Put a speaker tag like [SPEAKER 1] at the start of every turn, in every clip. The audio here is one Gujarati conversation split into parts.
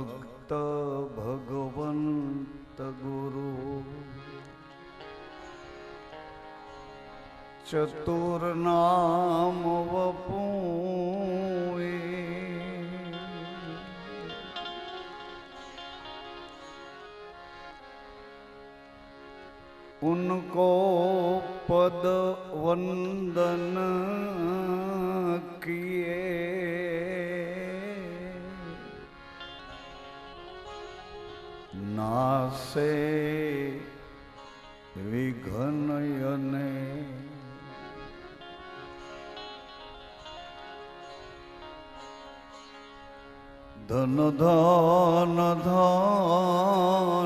[SPEAKER 1] ભક્ત ભગવંત ગુરુ. ચતુર નામ વપુ ধন ধন ধন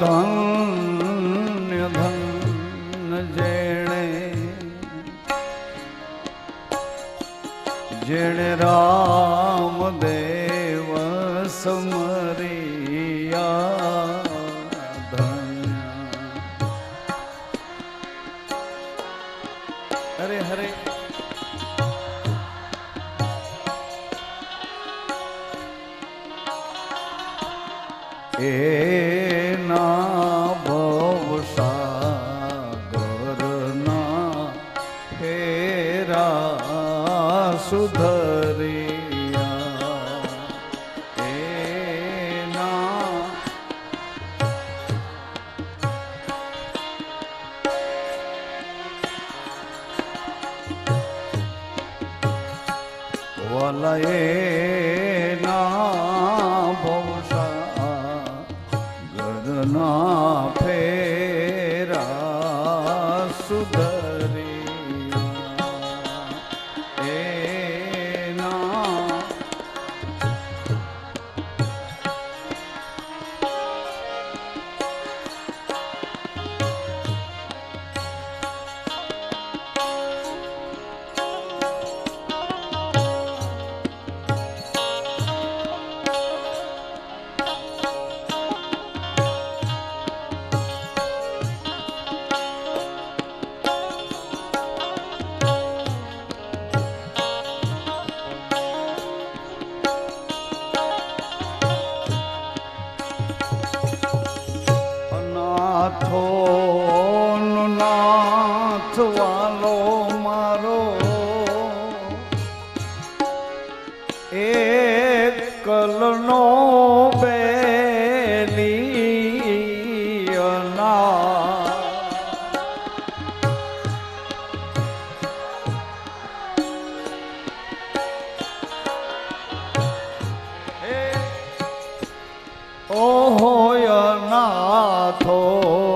[SPEAKER 1] ધન્ય ધન જેણે જેણે રામદેવ સમરિયા વલયે ઓહો નાથો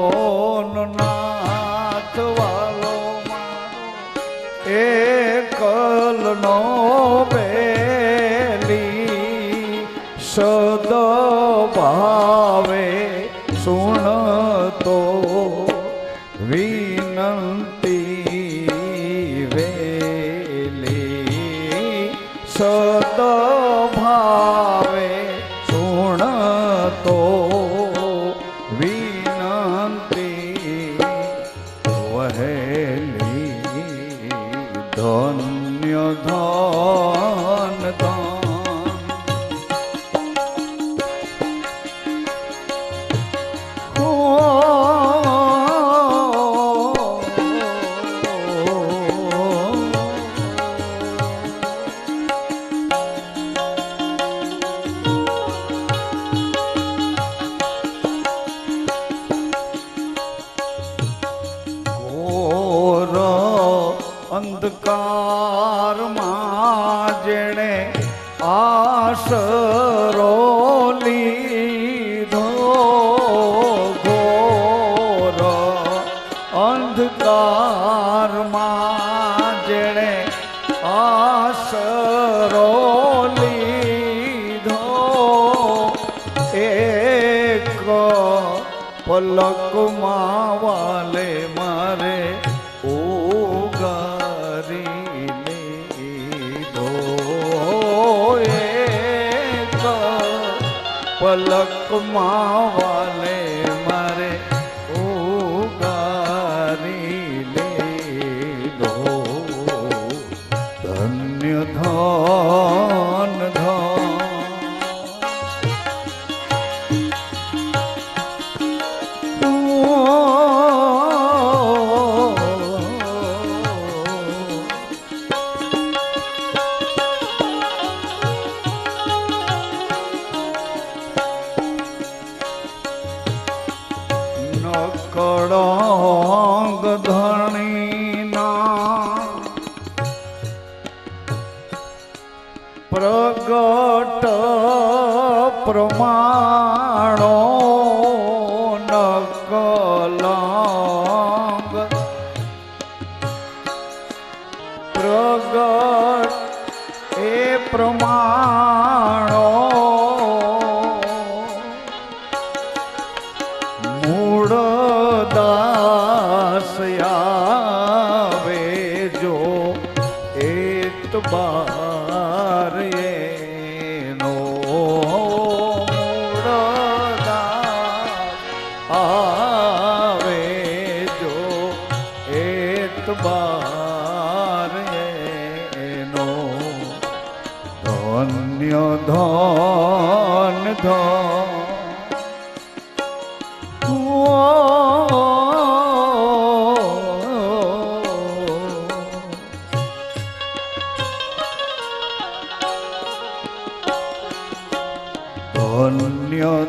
[SPEAKER 1] ધન્ય ધન ધન અંધકારમાં જેણે આસરો લીધો એક પલક માવાલે મારે ઉગારી લીધો એક પલકમાં વાલે காணோ ધન્ય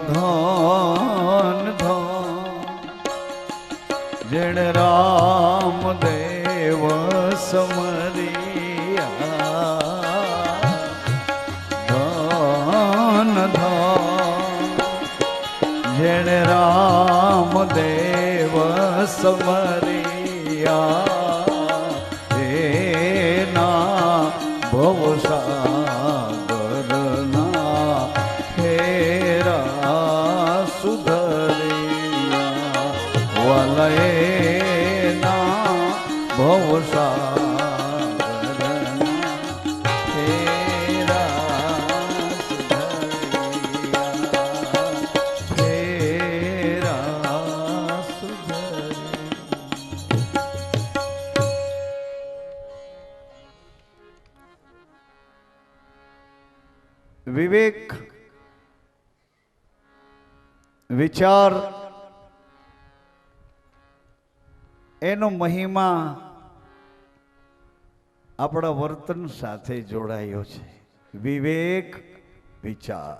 [SPEAKER 1] ધન ધન જણ રામ દેવ સમરિયા સમરિયા એના ભવસાગરના ફેરા સુધરિયા વલયના ભવસાગરના વિચાર, એનો મહિમા આપણા વર્તન સાથે જોડાયો છે. વિવેક વિચાર.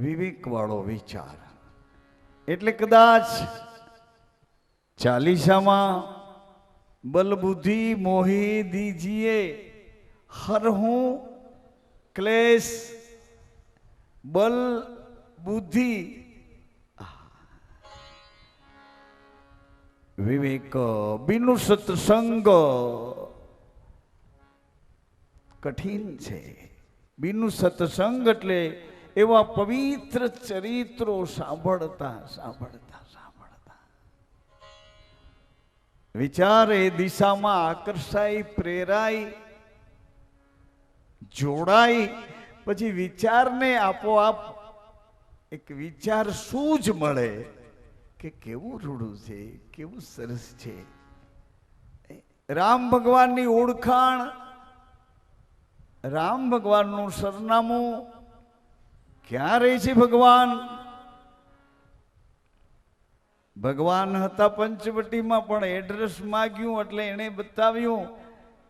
[SPEAKER 1] વિવેકવાળો વિચાર. એટલે કદાચ ચાલીસામાં બલબુદ્ધિ મોહી દીજીએ હર હું ક્લેશ, બલ બુદ્ધિ. વિવેક બિનુ સત્સંગ કઠિન છે. બિનુ સત્સંગ એટલે એવા પવિત્ર ચરિત્રો સાંભળતા સાંભળતા સાંભળતા. વિચાર દિશામાં આકર્ષાય, પ્રેરાય, જોડાય. પછી વિચારને આપોઆપ એક વિચાર જ મળે કે કેવું રૂડું છે, કેવું સરસ છે. રામ ભગવાનની ઓળખાણ, રામ ભગવાનનું સરનામું ક્યાં રહે છે ભગવાન? ભગવાન હતા પંચવટીમાં, પણ એડ્રેસ માગ્યું એટલે એણે બતાવ્યું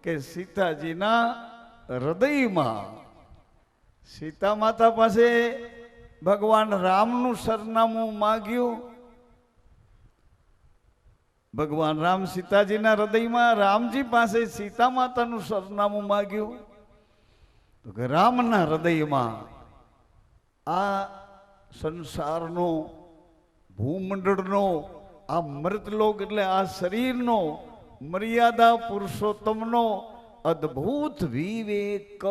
[SPEAKER 1] કે સીતાજીના હૃદયમાં સીતા માતા પાસે ભગવાન રામનું સરનામું માગ્યું. ભગવાન રામ સીતાજીના હૃદયમાં રામજી પાસે સીતા માતાનું સરનામું માગ્યું. તો કે રામના હૃદયમાં આ સંસારનો, ભૂમંડળનો, આ મૃતલોક એટલે આ શરીરનો, મર્યાદા પુરુષોત્તમનો અદ્ભુત વિવેક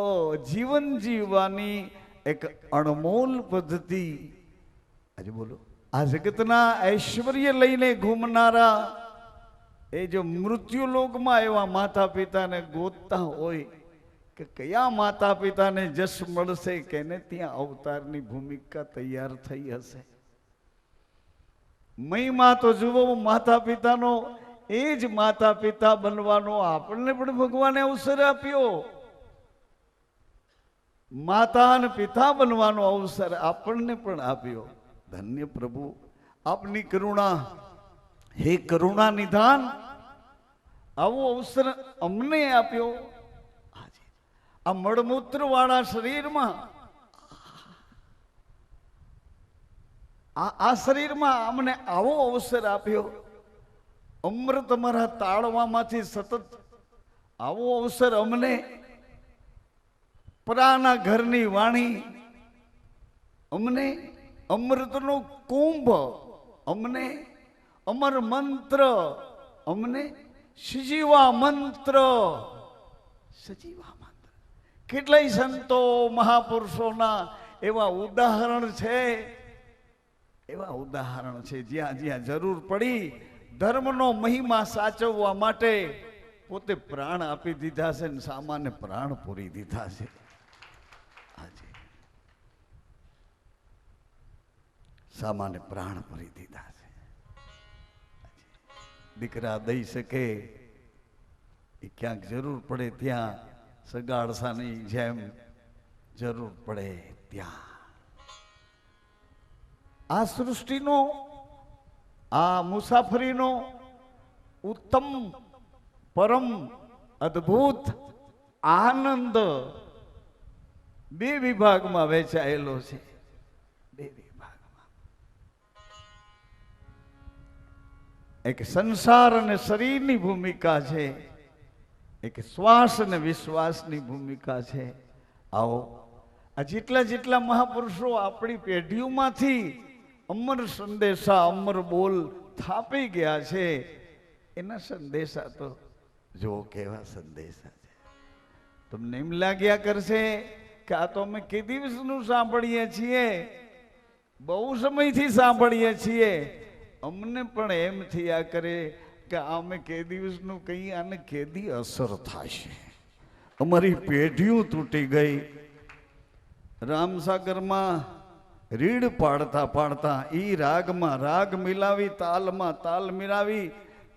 [SPEAKER 1] જીવન જીવવાની એક અણમોલ પદ્ધતિ. આજે બોલો. આ જગતના ઐશ્વર્ય લઈને ઘૂમનારા એ જો મૃત્યુ લોકમાં એવા માતા પિતાને ગોતતા હોય કે કયા માતા પિતાને જશ મળશે કેને ત્યાં અવતારની ભૂમિકા તૈયાર થઈ હશે? મહિમા તો જુઓ માતા પિતાનો એ જ માતા પિતા બનવાનો આપણને પણ ભગવાને અવસર આપ્યો. માતા અને પિતા બનવાનો અવસર આપણને પણ આપ્યો. ધન્ય પ્રભુ, આપની કરુણા, હે કરુણા નિધાન. આવો અવસર અમને આપ્યો. આ મળમૂત્ર વાળા શરીરમાં, આ આ શરીરમાં અમને આવો અવસર આપ્યો. અમૃત અમારા તાળવામાંથી સતત આવો અવસર અમને પરાના ઘરની વાણી અમને અમૃતનો કુંભ, અમને અમર મંત્ર, અમને સજીવા મંત્ર. સજીવા મંત્ર. કેટલાય સંતો મહાપુરુષોના એવા ઉદાહરણ છે. એવા ઉદાહરણ છે જ્યાં જ્યાં જરૂર પડી ધર્મનો મહિમા સાચવવા માટે પોતે પ્રાણ આપી દીધા છે ને સામાન્ય પ્રાણ પૂરી દીધા છે આજે સામાન્ય પ્રાણ ભરી દીધા છે. દીકરા દઈ શકે, એ ક્યાંક જરૂર પડે ત્યાં, સગાડસાની જેમ જરૂર પડે ત્યાં. આ સૃષ્ટિનો, આ મુસાફરીનો ઉત્તમ, પરમ, અદ્ભુત આનંદ બે વિભાગમાં વહેંચાયેલો છે. બે એક સંસાર અને શરીરની ભૂમિકા છે. એક શ્વાસ અને વિશ્વાસની ભૂમિકા છે. આવો, આ જેટલા જેટલા મહાપુરુષો આપણી પેઢીઓમાંથી અમર સંદેશા, અમર બોલ થાપી ગયા છે, એના સંદેશા તો જુઓ કેવા સંદેશા છે. તમને એમ લાગ્યા કરશે કે આ તો અમે કે દિવસનું સાંભળીએ છીએ, બહુ સમયથી સાંભળીએ છીએ અમને પણ એમ થયા કરે કે અમે કે દિવસનું કહીએ આને કેદી અસર થશે. અમારી પેઢીઓ તૂટી ગઈ. રામસાગરમાં રીડ પાડતા પાડતા એ રાગમાં રાગ મિલાવી, તાલમાં તાલ મિલાવી,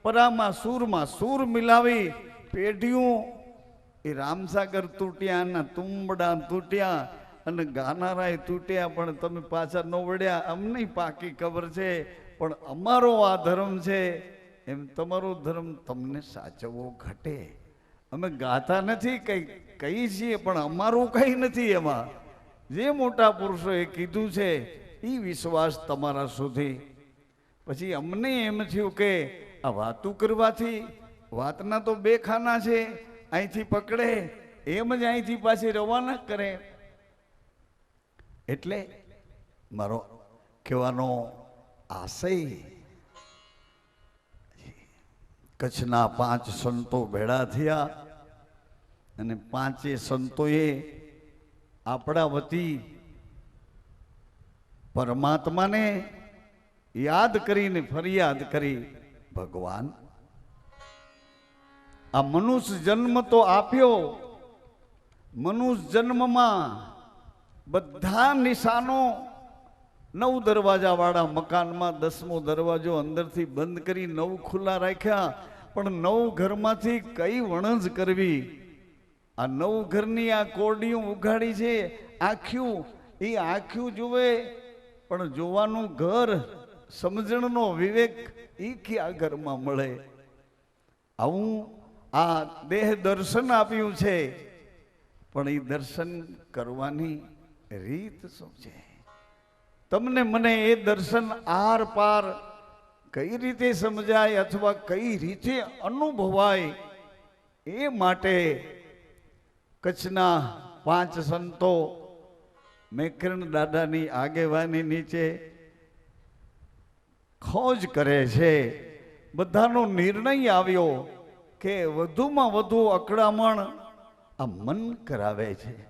[SPEAKER 1] પરામાં સૂરમાં સૂર મિલાવી, પેઢીઓ એ રામસાગર તૂટ્યા અને તુંબડા તૂટ્યા અને ગાનારાય તૂટ્યા, પણ તમે પાછા ન વળ્યા. અમને પાકી ખબર છે પણ અમારો આ ધર્મ છે, એમ તમારો ધર્મ તમને સાચવવો ઘટે. અમે ગાતા નથી કઈ કહી છીએ, પણ અમારું કઈ નથી એમાં. જે મોટા પુરુષોએ કીધું છે એ વિશ્વાસ તમારા સુધી. પછી અમને એમ થયું કે આ વાતું કરવાથી વાતના તો બે ખાના છે, અહીંથી પકડે, એમ જ અહીંથી પાછી રવાના કરે. એટલે મારો કહેવાનો આશય. કચ્છના પાંચ સંતો ભેળા થયા અને પાંચે સંતોએ આપણા વતી પરમાત્માને યાદ કરીને ફરિયાદ કરી, ભગવાન, આ મનુષ્ય જન્મ તો આપ્યો, મનુષ્ય જન્મમાં બધા નિશાનો નવ દરવાજા વાળા મકાનમાં દસમો દરવાજો અંદરથી બંધ કરી નવ ખુલ્લા રાખ્યા, પણ નવ ઘરમાંથી કઈ વણજ કરવી? આ નવ ઘરની આ કોરડીઓ ઉઘાડી છે, આખ્યું, એ આખ્યું જુએ, પણ જોવાનું ઘર સમજણનો વિવેક એ ક્યાં ઘરમાં મળે? આવું આ દેહ દર્શન આપ્યું છે, પણ એ દર્શન કરવાની રીત શું છે? તમને મને એ દર્શન આર પાર કઈ રીતે સમજાય અથવા કઈ રીતે અનુભવાય એ માટે કચ્છના પાંચ સંતો મેકરણ દાદાની આગેવાની નીચે ખોજ કરે છે. બધાનો નિર્ણય આવ્યો કે વધુમાં વધુ અકળામણ આ મન કરાવે છે.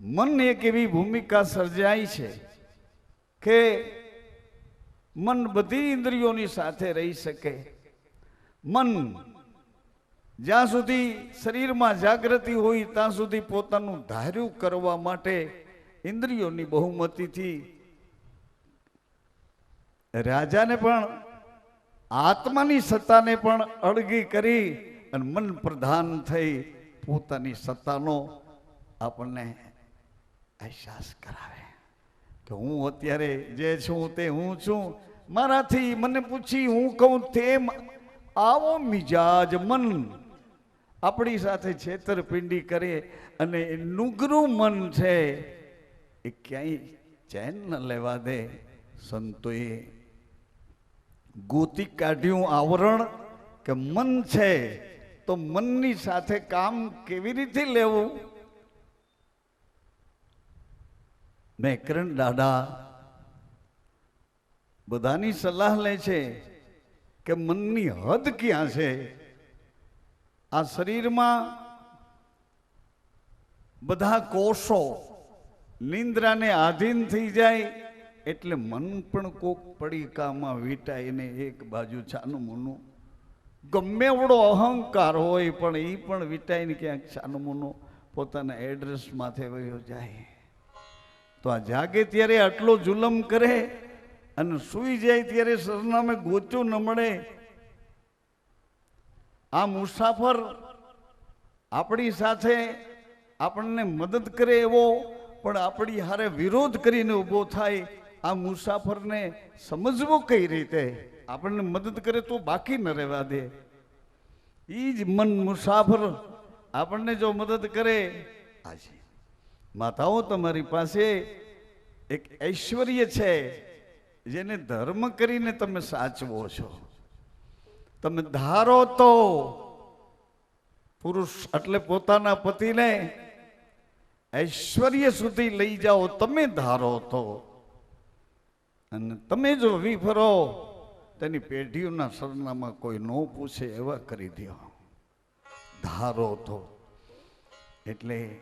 [SPEAKER 1] મન એક એવી ભૂમિકા સર્જાય છે કે મન બધી ઇન્દ્રિયોની સાથે રહી શકે. મન જ્યાં સુધી શરીરમાં જાગૃતિ હોય ત્યાં સુધી પોતાનું ધાર્યું કરવા માટે ઇન્દ્રિયોની બહુમતીથી રાજાને પણ, આત્માની સત્તાને પણ અળગી કરી અને મન પ્રધાન થઈ પોતાની સત્તાનો આપણને અહેસાસ કરાવે. કે હું અત્યારે જે છું તે હું છું. મારાથી મને પૂછી હું કહું તેમ આવો મિજાજ મન. આપણી સાથે છેતરપિંડી કરે અને નુગરું મન છે એ ક્યાંય ચેન ન લેવા દે. સંતોએ ગોતી કાઢ્યું આવરણ કે મન છે તો મનની સાથે કામ કેવી રીતે લેવું? મેકરણ દાદા બધાની સલાહ લે છે કે મનની હદ ક્યાં છે? આ શરીરમાં બધા કોષો નિંદ્રાને આધીન થઈ જાય એટલે મન પણ કોક પડીકામાં વીટાઈને એક બાજુ છાનું મૂનું. ગમે એવડો અહંકાર હોય પણ એ પણ વીટાઈને ક્યાંક છાનું મૂનું પોતાના એડ્રેસ માથે વયો જાય. તો આ જાગે ત્યારે આટલો જુલમ કરે અને સૂઈ જાય ત્યારે સરનામે ગોચું ન મળે. આ મુસાફર આપણી સાથે આપણને મદદ કરે એવો, પણ આપણી હારે વિરોધ કરીને ઊભો થાય, આ મુસાફરને સમજવો કઈ રીતે? આપણને મદદ કરે તો બાકી ન રહેવા દે. એ જ મન મુસાફર આપણને જો મદદ કરે આજે માતાઓ, તમારી પાસે એક ઐશ્વર્ય છે, જેને ધર્મ કરીને તમે સાચવો છો. તમે ધારો તો પુરુષ એટલે પોતાના પતિને ઐશ્વર્ય સુધી લઈ જાઓ, તમે ધારો તો. અને તમે જો વિફરો, તેની પેઢીઓના સરનામાં કોઈ ન પૂછે, એવા કરી દો. ધારો તો. એટલે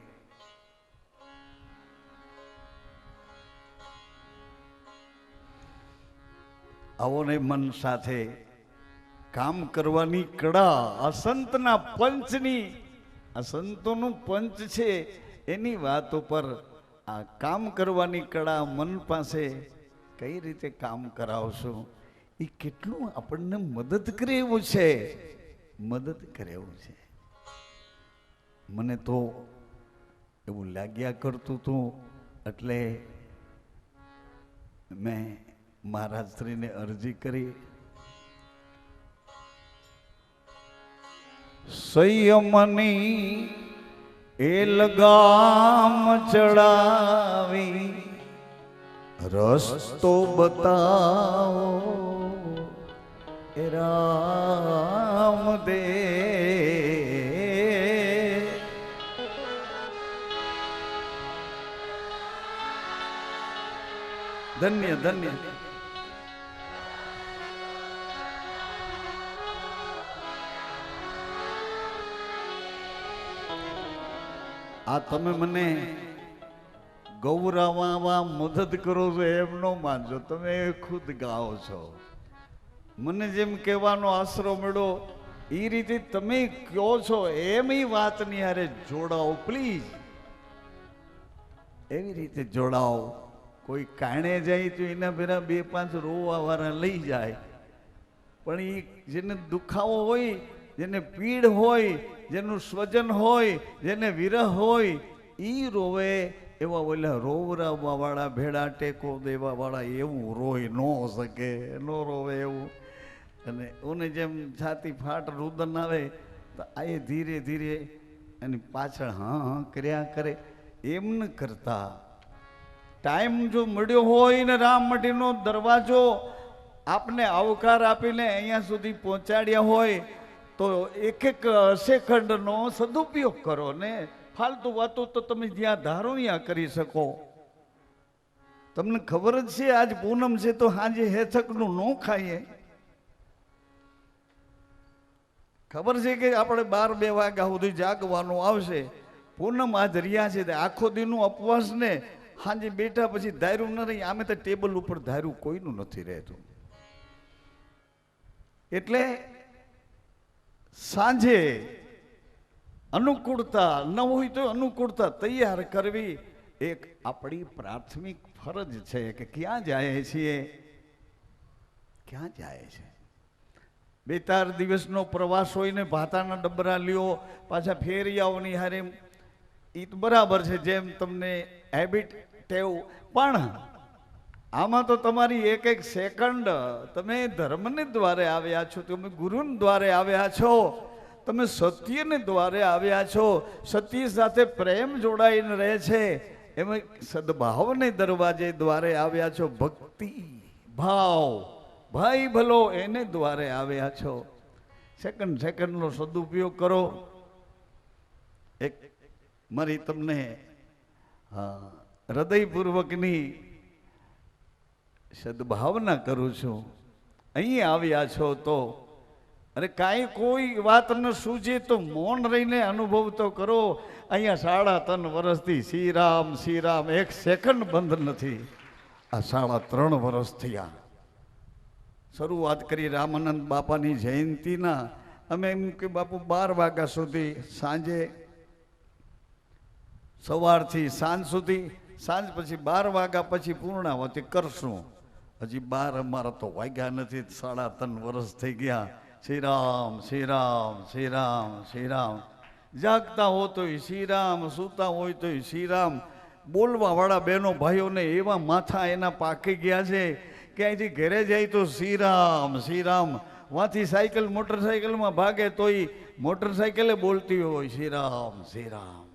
[SPEAKER 1] આવો ને મન સાથે કામ કરવાની કળા, અસંતના પંચની, અસંતોનું પંચ છે, એની વાત ઉપર આ કામ કરવાની કળા મન પાસે કઈ રીતે કામ કરાવશો? એ કેટલું આપણને મદદ કરે એવું છે? મદદ કરે એવું છે. મને તો એવું લાગ્યા કરતું હતું એટલે મેં મહારાજ શ્રીને અરજી કરી. સંયમની એ લગામ ચડાવી. રસ્તો બતાવો એ રામ દે ધન્ય ધન્ય. આ તમે મને ગૌરાવા મદદ કરો છો એમ ન માનજો. તમે ખુદ ગાઓ છો. મને જેમ કહેવાનો આશરો મળ્યો એ રીતે તમે કહો છો એમ વાત વાતની હારે જોડાઓ, પ્લીઝ. એવી રીતે જોડાઓ. કોઈ કાણે જાય તો એના ભેરા બે પાંચ રોવા વાળા લઈ જાય. પણ એ જેને દુખાવો હોય જેને પીડ હોય, જેનું સ્વજન હોય, જેને વિરહ હોય એ રોવે એવા ઓલા રોવરાવા વાળા ભેડા ટેકો દેવા વાળા એવું રોય ન શકે, ન રોવે એવું. અને ઓને જેમ છાતી ફાટ રુદન આવે, તો આ એ ધીરે ધીરે એની પાછળ હા હા કર્યા કરે. એમ ન કરતા. ટાઈમ જો મળ્યો હોય ને રામ મઢીનો દરવાજો, આપને આવકાર આપીને અહીંયા સુધી પહોંચાડ્યા હોય તો એક એક સેકન્ડનો સદુપયોગ કરો ને ફાલતુ વાતો તો તમે જ્યાં ધારો ત્યાં કરી શકો. તમને ખબર જ છે, આજ પૂનમ છે તો હાજે હેથકનું ન ખાઈએ. ખબર છે કે આપણે બાર બે વાગ્યા સુધી જાગવાનું આવશે. પૂનમ આજ રહ્યા છે આખો દીનું અપવાસ ને સાંજે બેઠા પછી ધાર્યું ન રહી, આમે તો ટેબલ ઉપર ધાર્યું કોઈનું નથી રહેતું. એટલે સાંજે અનુકૂળતા, ન હોય તો અનુકૂળતા તૈયાર કરવી એક આપણી પ્રાથમિક ફરજ છે કે ક્યાં જાય છીએ? ક્યાં જાય છે? બે ચાર દિવસનો પ્રવાસ હોય ને ભાતાના ડબરા લ્યો, પાછા ફેરિયાઓની હારે એ તો બરાબર છે, જેમ તમને હેબિટ ટેવ. પણ આમાં તો તમારી એક એક સેકન્ડ તમે ધર્મને દ્વારે આવ્યા છો, તમે ગુરુને દ્વારે આવ્યા છો, તમે સત્યને દ્વારે આવ્યા છો, સત્ય સાથે પ્રેમ જોડાઈને રહે છે, એમાં સદભાવને દરવાજે દ્વારે આવ્યા છો, ભક્તિ, ભાવ, ભાઈ ભલો એને દ્વારે આવ્યા છો. સેકન્ડ સેકન્ડનો સદુપયોગ કરો. એક મારી તમને હૃદયપૂર્વકની સદભાવના કરું છું. અહીં આવ્યા છો તો, અરે કાંઈ કોઈ વાત ન સૂજે તો મૌન રહીને અનુભવ તો કરો. અહીંયા સાડા ત્રણ વર્ષથી શ્રીરામ શ્રીરામ એક સેકન્ડ બંધ નથી. આ સાડા ત્રણ વર્ષ થયા. શરૂઆત કરી રામાનંદ બાપાની જયંતિના. અમે એમ કે બાપુ, બાર વાગ્યા સુધી સાંજે સવારથી સાંજ સુધી, સાંજ પછી બાર વાગ્યા પછી પૂર્ણાવતી કરશું. હજી બાર અમારા તો વાગ્યા નથી, સાડા ત્રણ વર્ષ થઈ ગયા. શ્રી રામ શ્રી રામ શ્રી રામ શ્રી રામ. જાગતા હો તો શ્રીરામ સૂતા હોય તો શ્રીરામ બોલવા વાળા બહેનો ભાઈઓને એવા માથા એના પાકી ગયા છે કે અહીંથી ઘરે જાય તો શ્રીરામ શ્રીરામ વાંથી સાયકલ, મોટરસાયકલમાં ભાગે તોય મોટરસાયકલે બોલતી હોય શ્રી રામ શ્રીરામ શ્રીરામ